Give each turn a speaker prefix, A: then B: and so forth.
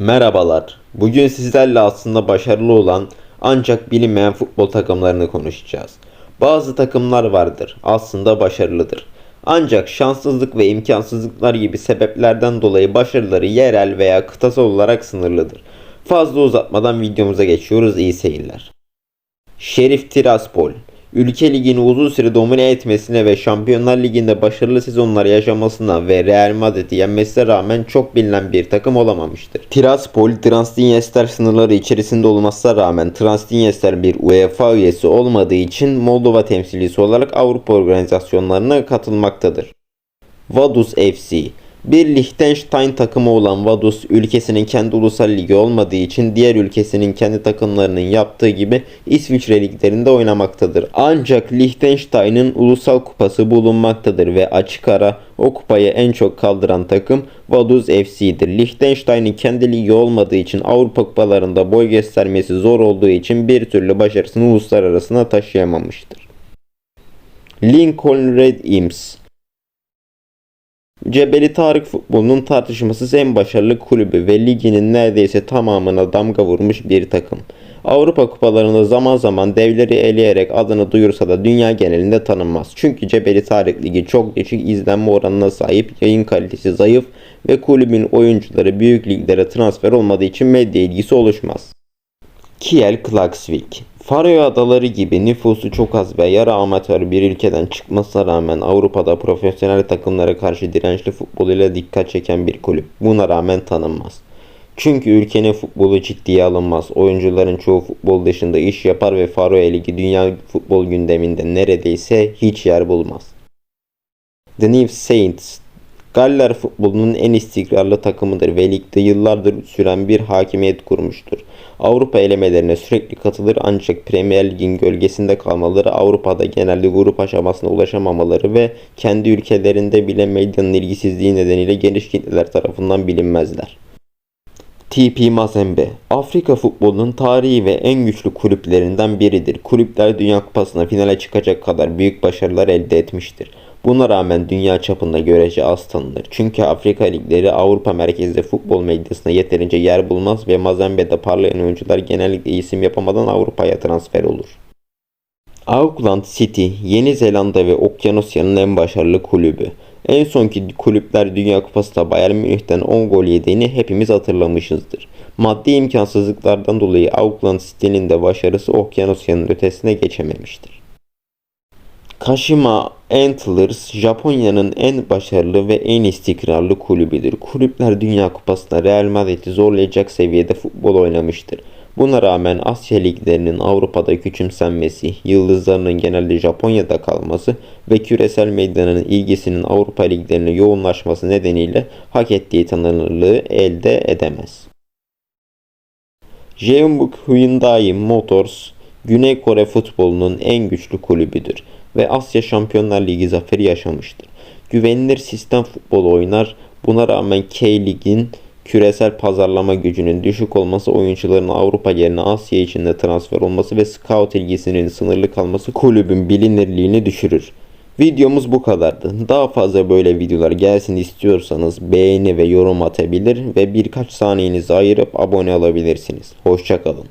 A: Merhabalar. Bugün sizlerle aslında başarılı olan ancak bilinmeyen futbol takımlarını konuşacağız. Bazı takımlar vardır, aslında başarılıdır. Ancak şanssızlık ve imkansızlıklar gibi sebeplerden dolayı başarıları yerel veya kıtasal olarak sınırlıdır. Fazla uzatmadan videomuza geçiyoruz. İyi seyirler. Şerif Tiraspol Ülke ligini uzun süre domine etmesine ve Şampiyonlar Ligi'nde başarılı sezonlar yaşamasına ve Real Madrid'i yenmesine rağmen çok bilinen bir takım olamamıştır. Tiraspol, Transdniester sınırları içerisinde olmasına rağmen Transdniester bir UEFA üyesi olmadığı için Moldova temsilcisi olarak Avrupa organizasyonlarına katılmaktadır. Vaduz FC bir Liechtenstein takımı olan Vaduz ülkesinin kendi ulusal ligi olmadığı için diğer ülkesinin kendi takımlarının yaptığı gibi İsviçre liglerinde oynamaktadır. Ancak Liechtenstein'ın ulusal kupası bulunmaktadır ve açık ara o kupayı en çok kaldıran takım Vaduz FC'dir. Liechtenstein'in kendi ligi olmadığı için Avrupa kupalarında boy göstermesi zor olduğu için bir türlü başarısını uluslararasına taşıyamamıştır. Lincoln Red Imps Cebeli Tarık futbolunun tartışmasız en başarılı kulübü ve liginin neredeyse tamamına damga vurmuş bir takım. Avrupa kupalarında zaman zaman devleri eleyerek adını duyursa da dünya genelinde tanınmaz. Çünkü Cebeli Tarık Ligi çok düşük izlenme oranına sahip, yayın kalitesi zayıf ve kulübün oyuncuları büyük liglere transfer olmadığı için medya ilgisi oluşmaz. Kiel Klaksvik Faroe Adaları gibi nüfusu çok az ve yarı amatör bir ülkeden çıkmasına rağmen Avrupa'da profesyonel takımlara karşı dirençli futboluyla dikkat çeken bir kulüp. Buna rağmen tanınmaz. Çünkü ülkenin futbolu ciddiye alınmaz. Oyuncuların çoğu futbol dışında iş yapar ve Faroe Ligi dünya futbol gündeminde neredeyse hiç yer bulmaz. The New Saints Galler futbolunun en istikrarlı takımıdır ve ligde yıllardır süren bir hakimiyet kurmuştur. Avrupa elemelerine sürekli katılır ancak Premier Lig'in gölgesinde kalmaları, Avrupa'da genelde grup aşamasına ulaşamamaları ve kendi ülkelerinde bile medyanın ilgisizliği nedeniyle geniş kitleler tarafından bilinmezler. TP Mazembe, Afrika futbolunun tarihi ve en güçlü kulüplerinden biridir. Kulüpler Dünya Kupası'na finale çıkacak kadar büyük başarılar elde etmiştir. Buna rağmen dünya çapında görece az tanınır. Çünkü Afrika ligleri Avrupa merkezli futbol medyasına yeterince yer bulmaz ve Mazembe'de parlayan oyuncular genellikle isim yapamadan Avrupa'ya transfer olur. Auckland City, Yeni Zelanda ve Okyanusya'nın en başarılı kulübü. En sonki kulüpler Dünya Kupası'nda Bayern Münih'ten 10 gol yediğini hepimiz hatırlamışızdır. Maddi imkansızlıklardan dolayı Auckland City'nin de başarısı Okyanusya'nın ötesine geçememiştir. Kashima Antlers, Japonya'nın en başarılı ve en istikrarlı kulübüdür. Kulüpler Dünya Kupası'nda Real Madrid'i zorlayacak seviyede futbol oynamıştır. Buna rağmen Asya liglerinin Avrupa'da küçümsenmesi, yıldızlarının genelde Japonya'da kalması ve küresel medyanın ilgisinin Avrupa liglerine yoğunlaşması nedeniyle hak ettiği tanınırlığı elde edemez. Jeonbuk Hyundai Motors, Güney Kore futbolunun en güçlü kulübüdür ve Asya Şampiyonlar Ligi zaferi yaşamıştır. Güvenilir sistem futbol oynar. Buna rağmen K-Lig'in küresel pazarlama gücünün düşük olması, oyuncuların Avrupa yerine Asya içinde transfer olması ve scout ilgisinin sınırlı kalması kulübün bilinirliğini düşürür. Videomuz bu kadardı. Daha fazla böyle videolar gelsin istiyorsanız beğeni ve yorum atabilir ve birkaç saniyenizi ayırıp abone olabilirsiniz. Hoşçakalın.